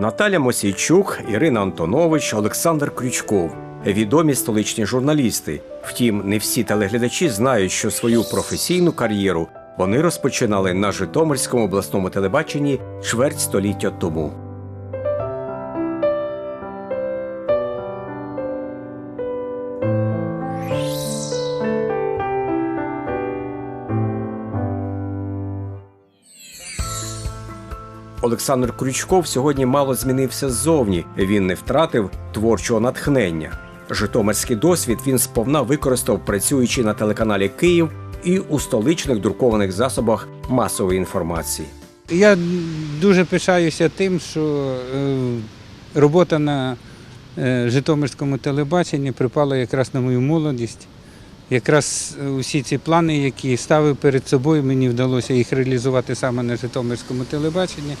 Наталя Мосійчук, Ірина Антонович, Олександр Крючков відомі столичні журналісти. Втім, не всі телеглядачі знають, що свою професійну кар'єру вони розпочинали на Житомирському обласному телебаченні чверть століття тому. Олександр Крючков сьогодні мало змінився ззовні. Він не втратив творчого натхнення. Житомирський досвід він сповна використав, працюючи на телеканалі Київ і у столичних друкованих засобах масової інформації. Я дуже пишаюся тим, що е, робота на е, Житомирському телебаченні припала якраз на мою молодість. Якраз е, усі ці плани, які ставив перед собою, мені вдалося їх реалізувати саме на Житомирському телебаченні.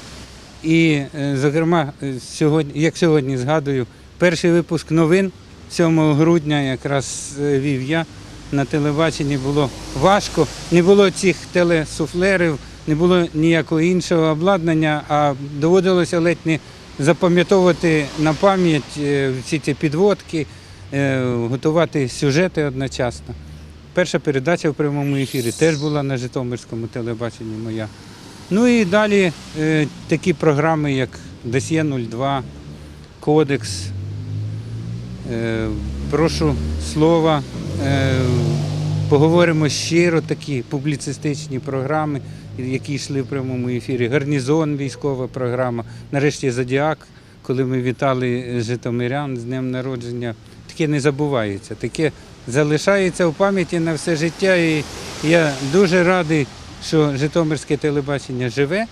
І, е, зокрема, е, сьогодні, як сьогодні згадую, перший випуск новин 7 грудня якраз вів я на телебаченні. Було важко, не було цих телесуфлерів, не було ніякого іншого обладнання, а доводилося ледь не запам'ятовувати на пам'ять всі ці підводки, готувати сюжети одночасно. Перша передача в прямому ефірі теж була на Житомирському телебаченні моя. Ну і далі е, такі програми, як Досьє 02, Кодекс. Е, прошу слова. Е, поговоримо щиро такі публіцистичні програми, які йшли в прямому ефірі. Гарнізон, військова програма. Нарешті Зодіак, коли ми вітали Житомирян з днем народження. Таке не забувається, таке залишається в пам'яті на все життя. І я дуже радий, що Житомирське телебачення живе,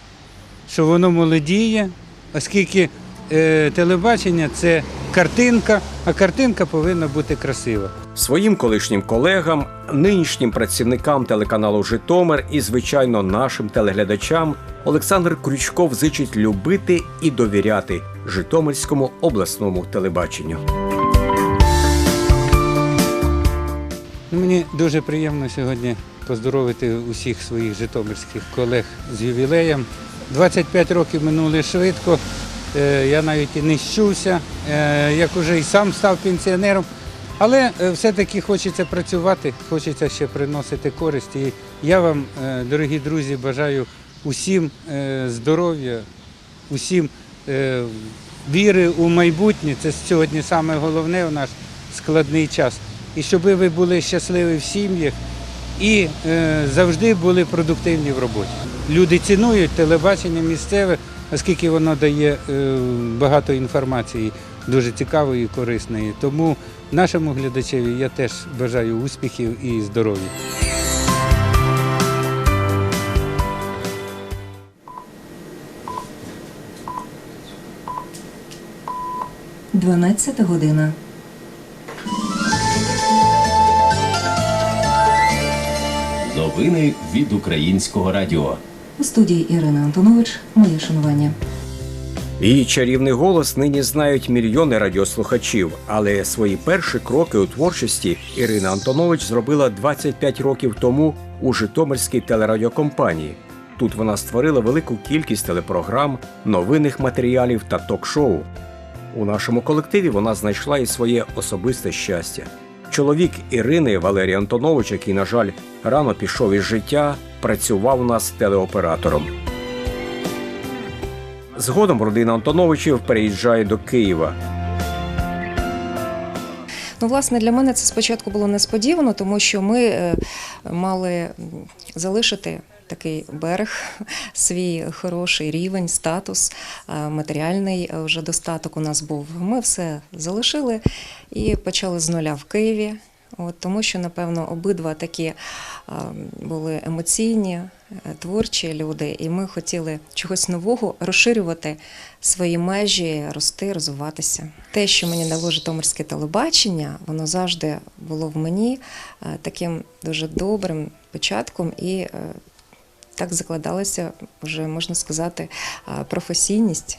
що воно молодіє, оскільки е, телебачення це картинка, а картинка повинна бути красива. Своїм колишнім колегам, нинішнім працівникам телеканалу Житомир і, звичайно, нашим телеглядачам Олександр Крючков зичить любити і довіряти Житомирському обласному телебаченню. Ну, Мені дуже приємно сьогодні поздоровити усіх своїх житомирських колег з ювілеєм. 25 років минули швидко. Е, Я навіть і не щувся, е, як уже і сам став пенсіонером. Але е, все-таки хочеться працювати, хочеться ще приносити користь. І я вам, дорогі друзі, бажаю усім здоров'я, усім віри у майбутнє. Це сьогодні саме головне у наш складний час. І щоб ви були щасливі в сім'ях і е, завжди були продуктивні в роботі. Люди цінують телебачення місцеве, оскільки воно дає е, багато інформації, дуже цікавої і корисної. Тому нашому глядачеві я теж бажаю успіхів і здоров'я. Дванадцята година. Новини від Українського радіо. У студії Ірина Антонович. Моє шанування. Її чарівний голос нині знають мільйони радіослухачів, але свої перші кроки у творчості Ірина Антонович зробила 25 років тому у Житомирській телерадіокомпанії. Тут вона створила велику кількість телепрограм, новинних матеріалів та ток-шоу. У нашому колективі вона знайшла і своє особисте щастя. Чоловік Ірини Валерій Антонович, який, на жаль, рано пішов із життя, працював у нас телеоператором. Згодом родина Антоновичів переїжджає до Києва. Ну, власне, для мене це спочатку було несподівано, тому що ми е, мали залишити такий берег, свій хороший рівень, статус, е, матеріальний е, вже достаток у нас був. Ми все залишили і почали з нуля в Києві. От, тому що, напевно, обидва такі е, були емоційні, творчі люди, і ми хотіли чогось нового розширювати свої межі, рости, розвиватися. Те, що мені дало Житомирське телебачення, воно завжди було в мені таким дуже добрим початком і так закладалася вже можна сказати е, професійність,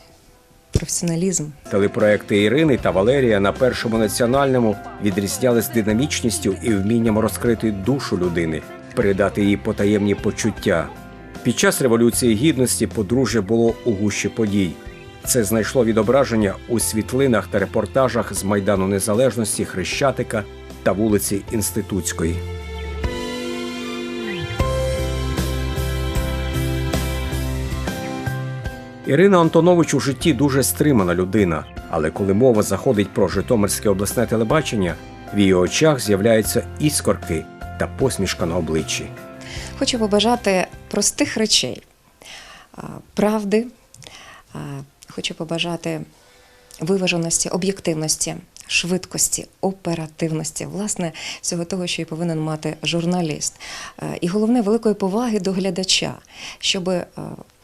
професіоналізм. Телепроекти Ірини та Валерія на першому національному відрізнялись динамічністю і вмінням розкрити душу людини, передати їй потаємні почуття. Під час революції гідності подружжя було у гущі подій. Це знайшло відображення у світлинах та репортажах з Майдану Незалежності, Хрещатика та вулиці Інститутської. Ірина Антонович у житті дуже стримана людина, але коли мова заходить про Житомирське обласне телебачення, в її очах з'являються іскорки та посмішка на обличчі. Хочу побажати простих речей, правди, хочу побажати виваженості, об'єктивності, швидкості, оперативності, власне, всього того, що і повинен мати журналіст. І головне великої поваги до глядача, щоб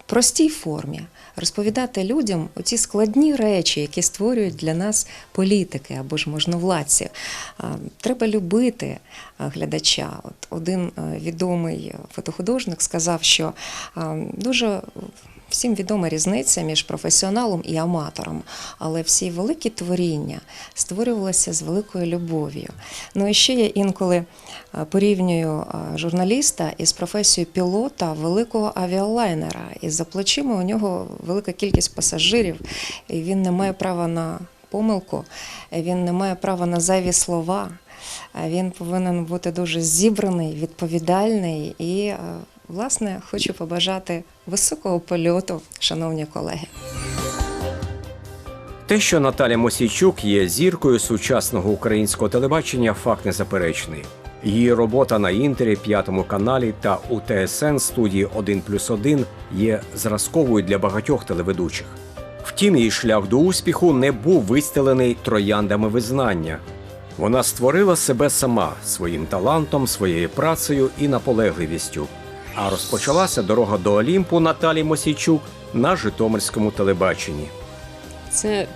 простій формі розповідати людям оці складні речі, які створюють для нас політики або ж можновладці. Треба любити е, глядача. От один е, відомий фотохудожник сказав, що е, дуже всім відома різниця між професіоналом і аматором, але всі великі творіння створювалися з великою любов'ю. Ну і ще я інколи е, порівнюю е, журналіста із професією пілота великого авіалайнера. І за плечима у нього велика кількість пасажирів, і він не має права на помилку, він не має права на зайві слова. Він повинен бути дуже зібраний, відповідальний і, е, власне, хочу побажати високого польоту, шановні колеги. Те, що Наталя Мосійчук є зіркою сучасного українського телебачення, факт незаперечний. Її робота на інтері, п'ятому каналі та у ТСН студії 1 плюс 1 є зразковою для багатьох телеведучих. Втім, її шлях до успіху не був вистелений трояндами визнання. Вона створила себе сама своїм талантом, своєю працею і наполегливістю. А розпочалася дорога до Олімпу Наталі Мосійчук на Житомирському телебаченні. Це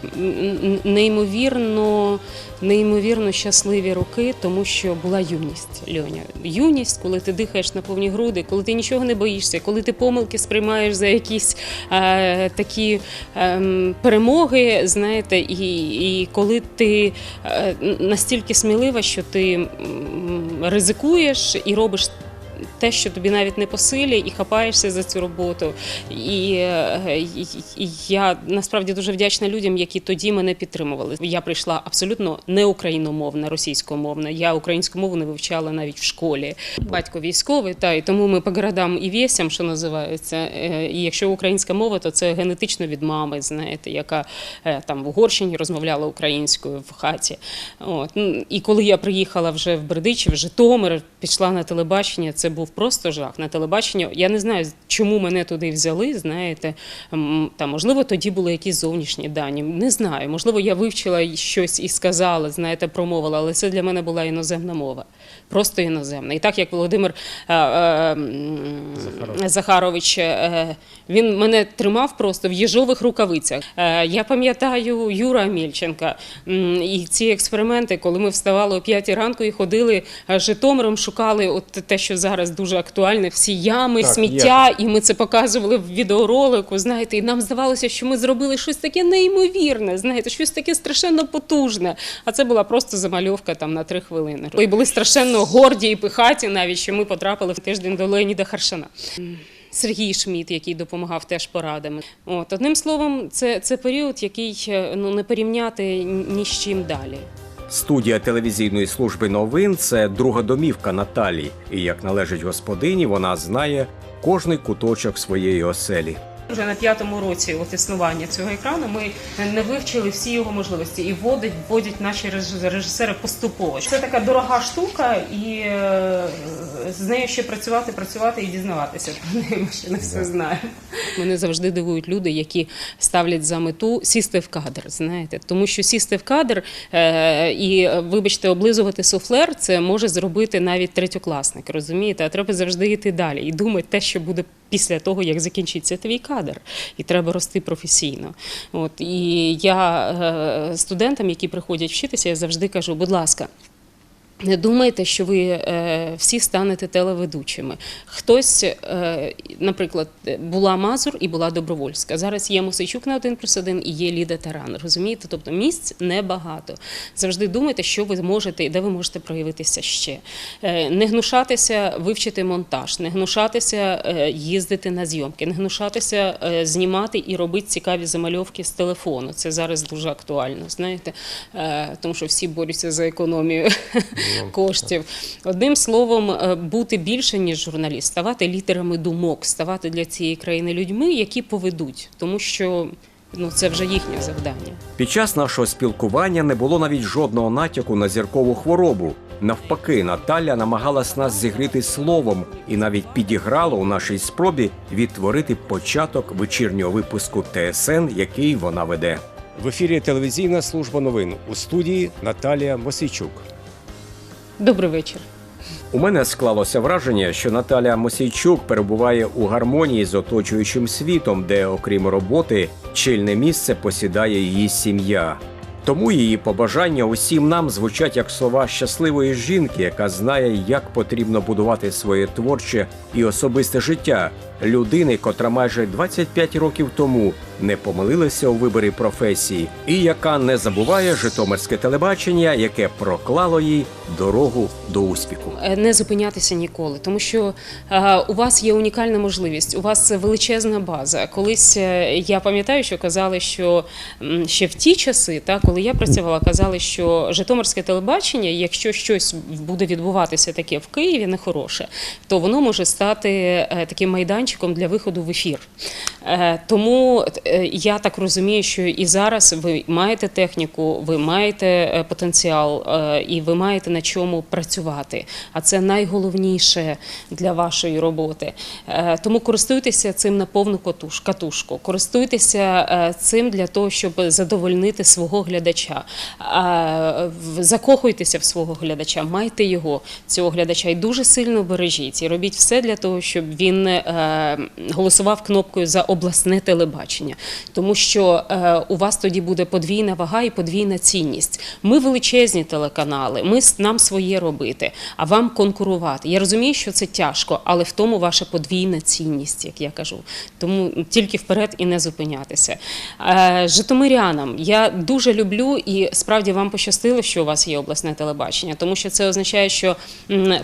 неймовірно, неймовірно щасливі роки, тому що була юність, Льоня. Юність, коли ти дихаєш на повні груди, коли ти нічого не боїшся, коли ти помилки сприймаєш за якісь е, такі е, перемоги, знаєте, і, і коли ти е, настільки смілива, що ти ризикуєш і робиш те, що тобі навіть не по силі, і хапаєшся за цю роботу. І, е, і, і я насправді дуже вдячна людям, які тоді мене підтримували. Я прийшла абсолютно не україномовна, російськомовна. Я українську мову не вивчала навіть в школі. Батько військовий, та і тому ми по городам і весям, що називається. Е, І якщо українська мова, то це генетично від мами, знаєте, яка е, там в Угорщині розмовляла українською в хаті. От. Ну, І коли я приїхала вже в Бердичів, в Житомир, пішла на телебачення, це був просто жах на телебачення. Я не знаю, чому мене туди взяли. Знаєте, та можливо тоді були якісь зовнішні дані. Не знаю. Можливо, я вивчила щось і сказала, знаєте, промовила, але це для мене була іноземна мова. Просто іноземна. І так як Володимир е, е, Захарович, е, він мене тримав просто в їжових рукавицях. Е, Я пам'ятаю Юра Мільченка і ці експерименти, коли ми вставали о 5 ранку і ходили е, Житомиром, шукали от те, що зараз дуже актуальне, всі ями, Так, сміття, і ми це показували в відеоролику. Знаєте, і нам здавалося, що ми зробили щось таке неймовірне, знаєте, щось таке страшенно потужне. А це була просто замальовка там на три хвилини. І були страшенно горді і пихаті, навіть що ми потрапили в тиждень до Леоніда Харшана. Сергій Шміт, який допомагав теж порадами. От одним словом, це, це період, який е, ну не порівняти ні з чим далі. Студія телевізійної служби новин це друга домівка Наталі, і як належить господині, вона знає кожний куточок своєї оселі. Вже на п'ятому році от існування цього екрану ми не вивчили всі його можливості і вводять, вводять наші реж- режисери поступово. Це така дорога штука, і е, з нею ще працювати, працювати і дізнаватися про неї. Ми ще не все знаємо. Мене завжди дивують люди, які ставлять за мету сісти в кадр. Знаєте, тому що сісти в кадр е, і, вибачте, облизувати суфлер це може зробити навіть третьокласник. Розумієте, а треба завжди йти далі і думати те, що буде після того, як закінчиться твій кадр, і треба рости професійно. От і я е, студентам, які приходять вчитися, я завжди кажу, будь ласка. Не думайте, що ви е, всі станете телеведучими. Хтось, е, наприклад, була Мазур і була Добровольська. Зараз є Мосичук на 1 плюс 1 і є Ліда Таран. Розумієте? Тобто місць небагато. Завжди думайте, що ви можете і де ви можете проявитися ще. Е, не гнушатися вивчити монтаж, не гнушатися е, їздити на зйомки, не гнушатися е, знімати і робити цікаві замальовки з телефону. Це зараз дуже актуально, знаєте, е, тому що всі борються за економію коштів. Одним словом, е, бути більше ніж журналіст, ставати лідерами думок, ставати для цієї країни людьми, які поведуть, тому що ну це вже їхнє завдання. Під час нашого спілкування не було навіть жодного натяку на зіркову хворобу. Навпаки, Наталя намагалась нас зігріти словом і навіть підіграла у нашій спробі відтворити початок вечірнього випуску ТСН, який вона веде. В ефірі телевізійна служба новин у студії Наталія Мосійчук. Добрий вечір. У мене склалося враження, що Наталя Мосійчук перебуває у гармонії з оточуючим світом, де, окрім роботи, чільне місце посідає її сім'я. Тому її побажання усім нам звучать як слова щасливої жінки, яка знає, як потрібно будувати своє творче і особисте життя, людини, котра майже 25 років тому не помилилася у виборі професії, і яка не забуває житомирське телебачення, яке проклало їй дорогу до успіху. Е, не зупинятися ніколи, тому що е, у вас є унікальна можливість, у вас величезна база. Колись е, я пам'ятаю, що казали, що ще в ті часи, та коли я працювала, казали, що Житомирське телебачення, якщо щось буде відбуватися таке в Києві, нехороше, то воно може стати таким майданчиком для виходу в ефір. Е, Тому е, я так розумію, що і зараз ви маєте техніку, ви маєте е, потенціал, і ви маєте на чому працювати. А це найголовніше для вашої роботи. Тому користуйтеся цим на повну катушку. Користуйтеся цим для того, щоб задовольнити свого глядача. Закохуйтеся в свого глядача, майте його, цього глядача, і дуже сильно бережіть. І робіть все для того, щоб він голосував кнопкою за обласне телебачення, тому що е, у вас тоді буде подвійна вага і подвійна цінність. Ми величезні телеканали, ми нам своє робити, а вам конкурувати. Я розумію, що це тяжко, але в тому ваша подвійна цінність, як я кажу. Тому тільки вперед і не зупинятися. Е, Житомирянам я дуже люблю і справді вам пощастило, що у вас є обласне телебачення, тому що це означає, що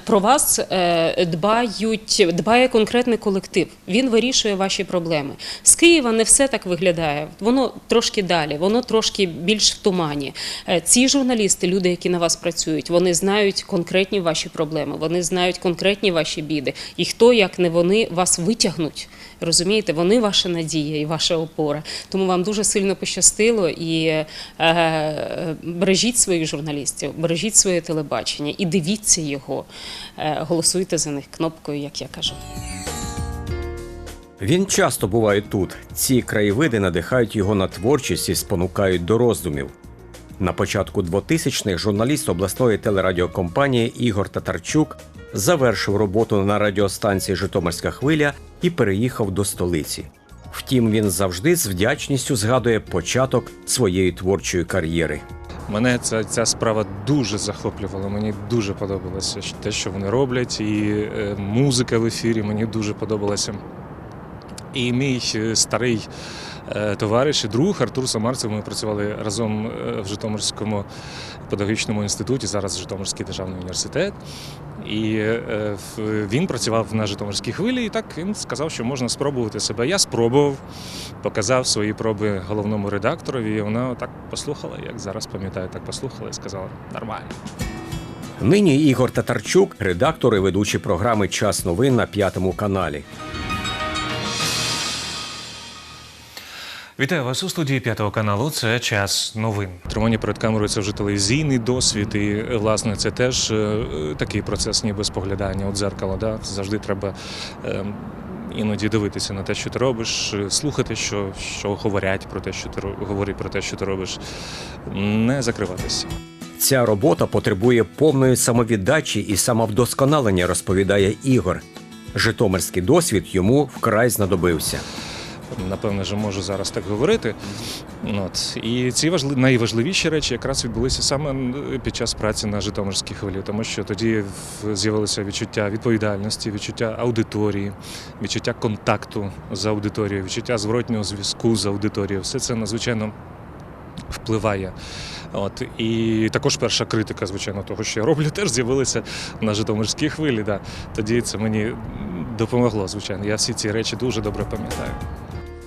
про вас е, дбають, дбає конкретний колектив. Він вирішує ваші проблеми. З Києва не все так виглядає. Воно трошки далі, воно трошки більш в тумані. Е, Ці журналісти, люди, які на вас працюють, вони знають конкретні ваші проблеми, вони знають конкретні ваші біди. І хто, як не вони, вас витягнуть. Розумієте, вони ваша надія і ваша опора. Тому вам дуже сильно пощастило і е, е, бережіть своїх журналістів, бережіть своє телебачення і дивіться його. Е, голосуйте за них кнопкою, як я кажу. Він часто буває тут. Ці краєвиди надихають його на творчість і спонукають до роздумів. На початку 2000-х журналіст обласної телерадіокомпанії Ігор Татарчук завершив роботу на радіостанції Житомирська хвиля і переїхав до столиці. Втім, він завжди з вдячністю згадує початок своєї творчої кар'єри. Мене ця, ця справа дуже захоплювала. Мені дуже подобалося те, що вони роблять, і е, музика в ефірі мені дуже подобалася. І мій старий е, товариш і друг Артур Самарцев. Ми працювали разом е, в Житомирському педагогічному інституті, зараз Житомирський державний університет. І е, він працював на Житомирській хвилі, і так він сказав, що можна спробувати себе. Я спробував, показав свої проби головному редакторові, і вона так послухала, як зараз пам'ятаю, так послухала і сказала нормально. Нині Ігор Татарчук, редактор і ведучий програми Час новин на п'ятому каналі. Вітаю вас у студії п'ятого каналу. Це час новин. Тримання перед камерою це вже телевізійний досвід, і власне це теж е, такий процес, ніби споглядання у дзеркало. Да? Завжди треба е, іноді дивитися на те, що ти робиш, е, слухати, що, що говорять про те, що ти ро- говорять про те, що ти робиш, не закриватися. Ця робота потребує повної самовіддачі і самовдосконалення, розповідає Ігор. Житомирський досвід йому вкрай знадобився. Напевно, вже можу зараз так говорити. От. І ці важли... найважливіші речі якраз відбулися саме під час праці на Житомирській хвилі, тому що тоді з'явилося відчуття відповідальності, відчуття аудиторії, відчуття контакту з аудиторією, відчуття зворотнього зв'язку з аудиторією. Все це надзвичайно впливає. От і також перша критика, звичайно, того, що я роблю, теж з'явилася на Житомирській хвилі. Да. Тоді це мені допомогло, звичайно. Я всі ці речі дуже добре пам'ятаю.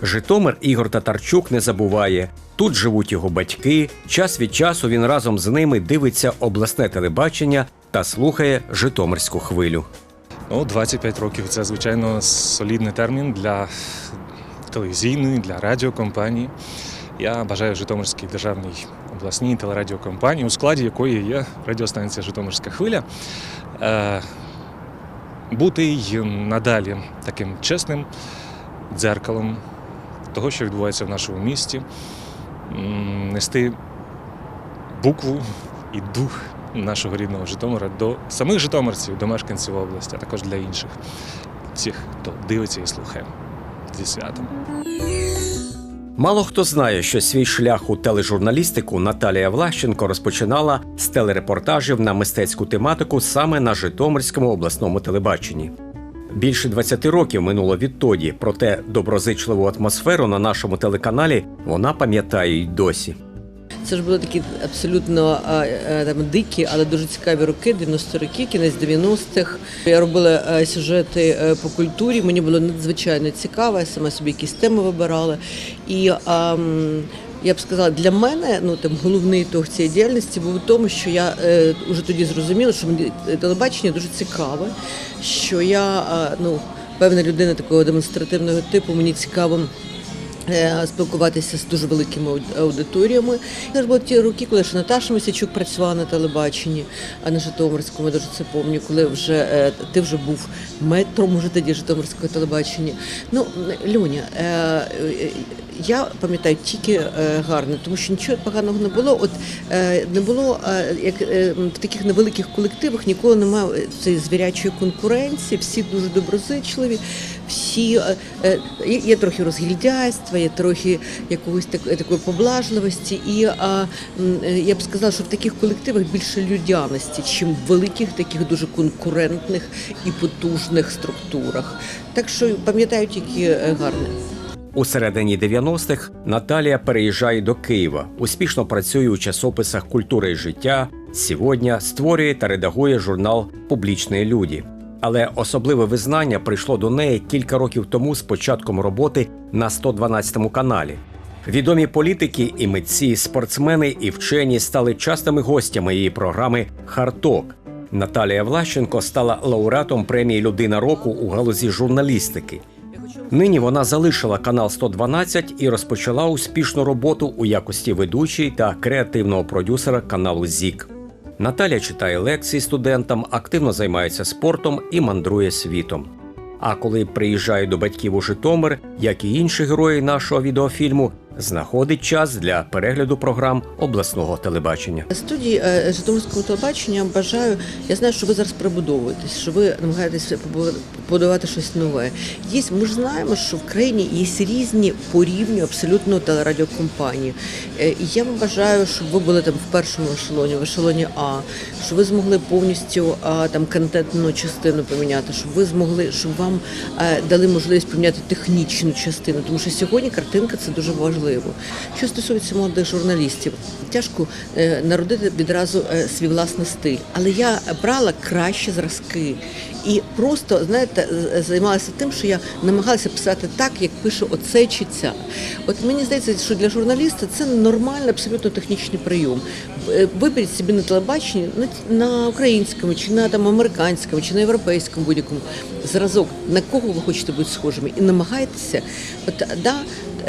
Житомир Ігор Татарчук не забуває. Тут живуть його батьки. Час від часу він разом з ними дивиться обласне телебачення та слухає Житомирську хвилю. Ну, 25 років це, звичайно, солідний термін для телевізійної, для радіокомпанії. Я бажаю Житомирській державній обласній телерадіокомпанії, у складі якої є радіостанція Житомирська хвиля, е, бути й надалі таким чесним дзеркалом того, що відбувається в нашому місті, нести букву і дух нашого рідного Житомира до самих житомирців, до мешканців області, а також для інших всіх, хто дивиться і слухає зі святом. Мало хто знає, що свій шлях у тележурналістику Наталія Влащенко розпочинала з телерепортажів на мистецьку тематику саме на Житомирському обласному телебаченні. Більше 20 років минуло відтоді, проте доброзичливу атмосферу на нашому телеканалі вона пам'ятає й досі. Це ж були такі абсолютно там дикі, але дуже цікаві роки, 90 роки, кінець 90-х. Я робила е, сюжети е, по культурі. Мені було надзвичайно цікаво. Я сама собі якісь теми вибирала. І ам, я б сказала, для мене ну там головний ітог цієї діяльності був у тому, що я е, вже тоді зрозуміла, що мені телебачення дуже цікаве, що я е, ну певна людина такого демонстративного типу, мені цікаво. е, Спілкуватися з дуже великими аудиторіями. Це ж були ті роки, коли ще Наташа Мосячук працювала на телебаченні, а на Житомирському, я дуже це пам'ятаю, коли вже е, ти вже був метром уже тоді Житомирського телебачення. Ну, Льоня, е, е, я пам'ятаю тільки е, гарне, тому що нічого поганого не було. От е, не було е, як в таких невеликих колективах ніколи немає цієї звірячої конкуренції, всі дуже доброзичливі, всі є, трохи розгільдяйства, є трохи якогось так, такої поблажливості. І я б сказала, що в таких колективах більше людяності, чим в великих, таких дуже конкурентних і потужних структурах. Так що пам'ятаю тільки гарне. У середині 90-х Наталія переїжджає до Києва, успішно працює у часописах культури і життя. Сьогодні створює та редагує журнал Публічні люди. Але особливе визнання прийшло до неї кілька років тому з початком роботи на 112 каналі. Відомі політики і митці, спортсмени і вчені стали частими гостями її програми Харток. Наталія Влащенко стала лауреатом премії Людина року у галузі журналістики. Нині вона залишила канал 112 і розпочала успішну роботу у якості ведучої та креативного продюсера каналу ЗІК. Наталя читає лекції студентам, активно займається спортом і мандрує світом. А коли приїжджає до батьків у Житомир, як і інші герої нашого відеофільму, знаходить час для перегляду програм обласного телебачення. Студії е, Житомирського телебачення бажаю. Я знаю, що ви зараз прибудовуєтесь, що ви намагаєтесь побудувати щось нове. Є, ми ж знаємо, що в країні є різні по рівню абсолютно телерадіокомпанії. Е, І я вам бажаю, щоб ви були там в першому ешелоні, в ешелоні А, щоб ви змогли повністю там контентну частину поміняти, щоб ви змогли, щоб вам е, дали можливість поміняти технічну частину, тому що сьогодні картинка це дуже важливо. Що стосується молодих журналістів, тяжко е, народити відразу е, свій власний стиль, але я брала кращі зразки і просто знаєте, займалася тим, що я намагалася писати так, як пише оце чи ця. От мені здається, що для журналіста це нормальний, абсолютно технічний прийом. Е, Виберіть собі на телебаченні на, на українському, чи на там американському, чи на європейському будь-якому зразок, на кого ви хочете бути схожими, і намагайтеся, от да.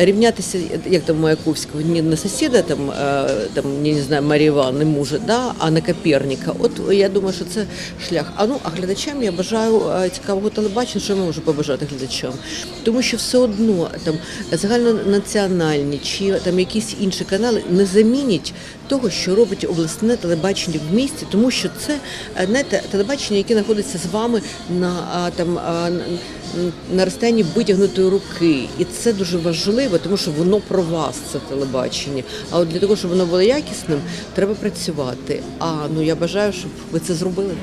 Рівнятися, як там Маяковського, не на сусіда, там, е, там, я не знаю, Марії Івановни мужа, да, а на Коперника. От я думаю, що це шлях. А ну, а глядачам я бажаю е, цікавого телебачення, що я можу побажати глядачам. Тому що все одно там загальнонаціональні чи там якісь інші канали не замінять того, що робить обласне телебачення в місті, тому що це не знаєте, телебачення, яке знаходиться з вами на там на розстоянні витягнутої руки, і це дуже важливо, тому що воно про вас це телебачення. А от для того, щоб воно було якісним, треба працювати. А ну я бажаю, щоб ви це зробили.